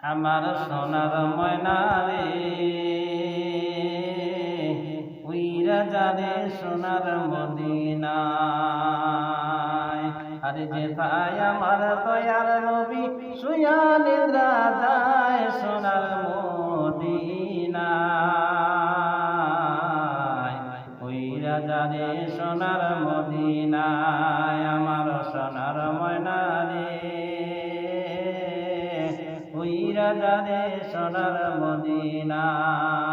আমার সোনার ময়না রে উইরা যারে সোনার মদিনায়। আরে যেথায় আমার দয়ার নবী শুয়া নিদ্রা যায় সোনার যারে সোনার মদিনায় আমার সোনার ময়না রে উইরা যারে সোনার মদিনায়,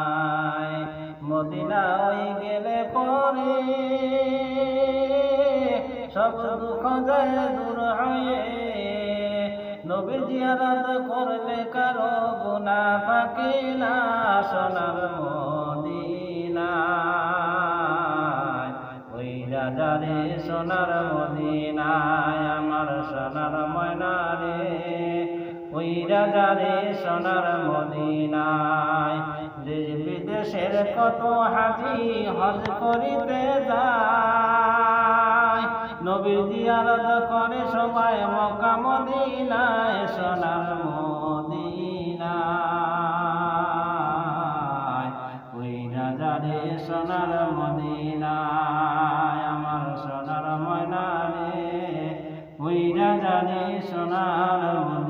মদিনা ওই গেলে পরে। সব দুঃখ যায় দূর হয়ে। নবীর জিয়ারত করলে কারও গুনা থাকে না, সোনার মদিনায়। রাজারে সোনার মদিনায়, আমার সোনার ময়নারে। ওই রাজারে সোনার মদিনায় দেশ বিদেশের কত হাজি হজ করিতে যায়। নবীর দিয়ার করে সবাই মকা মদিনায়, সোনার মদিনায়। ওই রাজারে সোনার মদিনায়। জানি সোনার